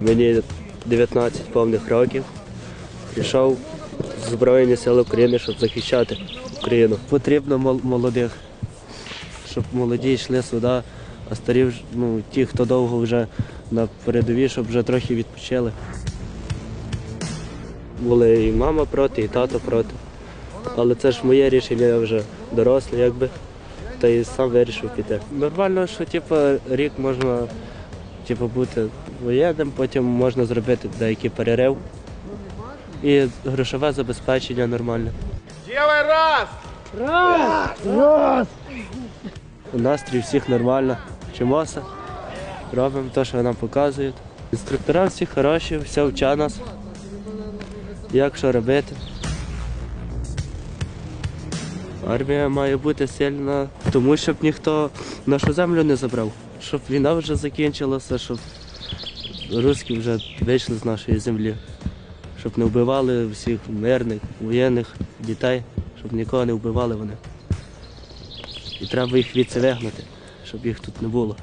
Мені 19 повних років. Прийшов в Збройні Сили України, щоб захищати Україну. Потрібно молодих, щоб молоді йшли сюди, а старі, ну, ті, хто довго вже на передовій, щоб вже трохи відпочили. Були і мама проти, і тато проти. Але це ж моє рішення, я вже дорослий, якби. Та і сам вирішив піти. Нормально, що типу, рік можна типу, бути воєнним, потім можна зробити деякий перерив. І грошове забезпечення нормальне. Делай раз! Настрій всіх нормально. Вчимося, робимо те, що нам показують. Інструктора всі хороші, все вчать нас. Як що робити. Армія має бути сильна, тому щоб ніхто нашу землю не забрав. Щоб війна вже закінчилася, щоб русські вже вийшли з нашої землі. Щоб не вбивали всіх мирних, воєнних дітей, щоб нікого не вбивали вони. І треба їх вигнати, щоб їх тут не було.